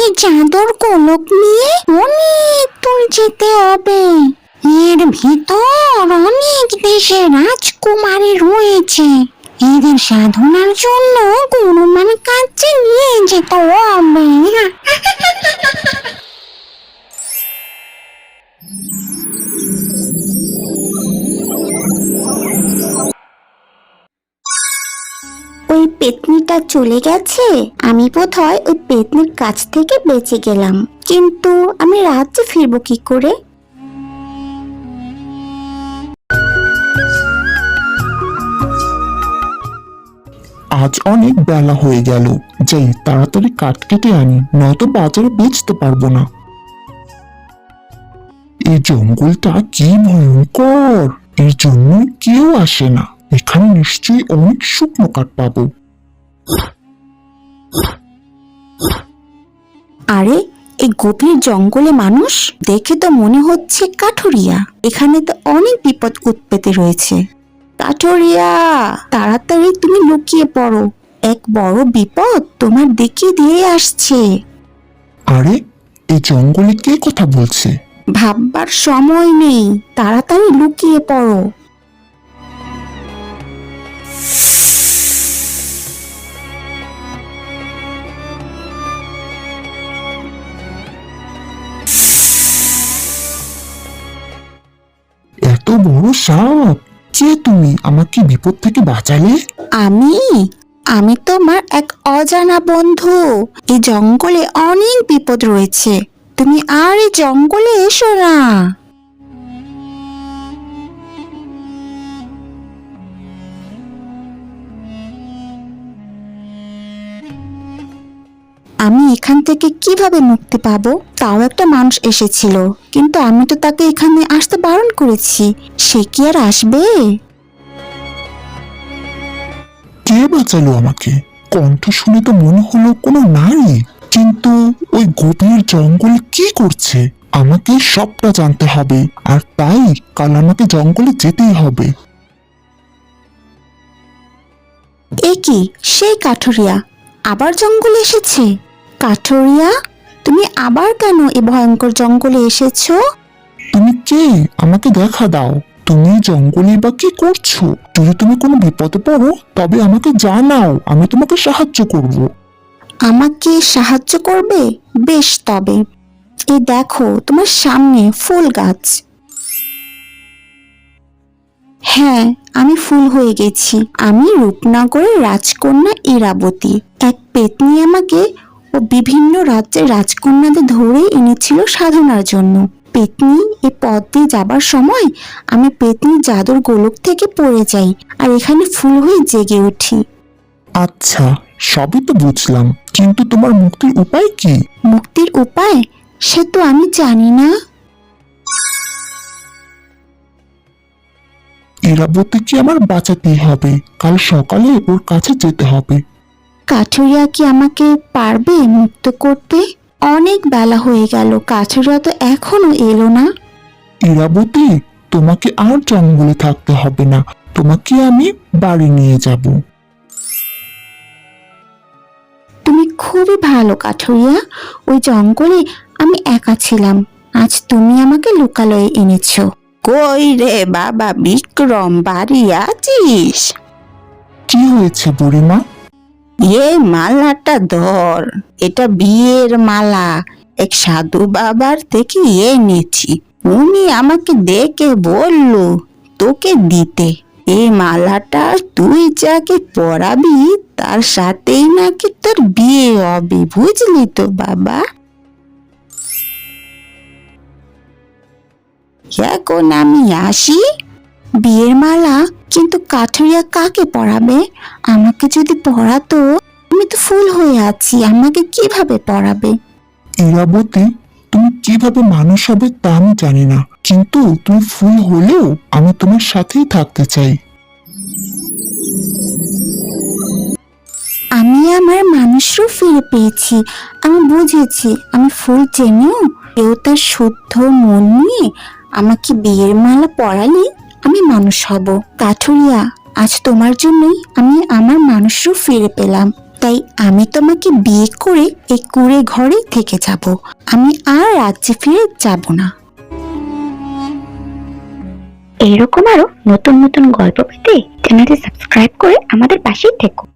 এই চাদর কলক নিয়ে অনেক দূর যেতে হবে। এর ভিতর অনেক দেশে রাজকুমারী রয়েছে। এদের সাধনার জন্য গুরুমান কাছে নিয়ে যেতে হবে। পেতনিটা চলে গেছে? আমি বোধহয় ওই পেতনির কাছ থেকে বেঁচে গেলাম। কিন্তু আমি রাজ্যে ফিরবো কি করে? আজ অনেক বেলা হয়ে গেল। যাই তাড়াতাড়ি কাঠ কেটে আনি, নয়তো বাজারে বেচতে পারব না। এই জঙ্গলটা কি ভয়ঙ্কর! এর জন্য কেউ আসে না। এখানে নিশ্চয়ই অনেক শুকনো কাঠ পাবো। আরে এই গভীর জঙ্গলে মানুষ? দেখে তো মনে হচ্ছে কাঠুরিয়া। এখানে তো অনেক বিপদ উৎপেতে রয়েছে। কাঠুরিয়া তাড়াতাড়ি তুমি লুকিয়ে পড়ো। এক বড় বিপদ তোমার দিকে দিয়ে আসছে। আরে এই জঙ্গলে কে কথা বলছে? ভাববার সময় নেই। তাড়াতাড়ি লুকিয়ে পড়ো। বড় সাপ। যে তুমি? আমাকে বিপদ থেকে বাঁচালে? আমি? আমি তোমার এক অজানা বন্ধু। এই জঙ্গলে অনেক বিপদ রয়েছে। তুমি আর এই জঙ্গলে এসো না। আমি এখান থেকে কীভাবে মুক্তি পাবো? তাও একটা মানুষ এসেছিল কিন্তু আমি তো তাকে এখানে আসতে বারণ করেছি। সে কি আর আসবে? কে বাঁচালো আমাকে? কণ্ঠ শুনে তো মনে হলো কোনো নারী কিন্তু ওই গভীর জঙ্গলে কি করছে? আমাকে সবটা জানতে হবে আর তাই কাল আমাকে জঙ্গলে যেতেই হবে। এ কি? সেই কাঠুরিয়া আবার জঙ্গলে এসেছে? কাঠুরিয়া তুমি আবার কেন এ ভয়ঙ্কর জঙ্গলে এসেছ? তুমি কে? আমাকে দেখা দাও। তুমি জঙ্গলে বা কি করছ? যদি তুমি কোনো বিপদে পড়ো তবে আমাকে জানাও। আমি তোমাকে সাহায্য করব। আমাকে সাহায্য করবে? বেশ তবে। এই দেখো তোমার সামনে ফুল গাছ। হ্যাঁ আমি ফুল হয়ে গেছি। আমি রূপনগরের রাজকন্যা ইরাবতী। এক পেতনি আমাকে ও বিভিন্ন রাজ্যের রাজকন্যাদের ধরে এনেছিল সাধনার জন্য। পেতনি এ পথ দিয়ে যাবার সময় আমি পেতনি জাদুর গোলক থেকে পড়ে যাই আর এখানে ফুল হয়ে জেগে উঠি। আচ্ছা সবই তো বুঝলাম কিন্তু তোমার মুক্তির উপায় কি? মুক্তির উপায়? সে তো আমি জানি না। ইরাবতীকে আমার বাঁচাতেই হবে? কাল সকালে ওর কাছে যেতে হবে। কাঠুরিয়া কি আমাকে পারবে মুক্ত করতে? অনেক বেলা হয়ে গেল কাঠুরিয়া তো এখনও এলো না। ইরাবতী তোমাকে আর জঙ্গলে থাকতে হবে না তোমাকে আমি বাড়ি নিয়ে যাব। তুমি খুবই ভালো কাঠুরিয়া। ওই জঙ্গলে আমি একা ছিলাম। আজ তুমি আমাকে লোকালয়ে এনেছো। কই রে বাবা বিক্রম বাড়ি আছিস? কি হয়েছে বুড়িমা? এই মালাটা ধর। এটা বিয়ের মালা। এক সাধু বাবার থেকে এনেছি। উনি আমাকে দেখে বলল, তোকে দিতে। এই মালাটা তুই যাকে পরাবি, তার সাথেই নাকি তোর বিয়ে হবে। বুঝলি তো, বাবা? এখন আমি আসি। বিয়ের মালা কিন্তু কাঠুরিয়া কাকে পরাবে? আমাকে যদি পড়াতো আমি তো ফুল হয়ে আছি আমাকে কীভাবে পড়াবে ইরাবতী তুমি কীভাবে মানুষ হবে তা আমি জানি না। কিন্তু তুমি ফুল হলেও আমি তোমার সাথেই থাকতে চাই। আমি আমার মানুষও ফিরে পেয়েছি আমি বুঝেছি আমি ফুল চেনেও কেউ তার শুদ্ধ মন নিয়ে আমাকে বিয়ের মালা পরালে আমি মানুষ হব। কাঠুরিয়া, আজ তোমার জন্যই আমি আমার মানুষও ফিরে পেলাম। তাই আমি তোমাকে বিয়ে করে এই কুড়ে ঘরে থেকে যাব। আমি আর রাজ্যে ফিরে যাব না। এরকম আরও নতুন নতুন গল্প পেতে চ্যানেলটি সাবস্ক্রাইব করে আমাদের পাশেই থেকো।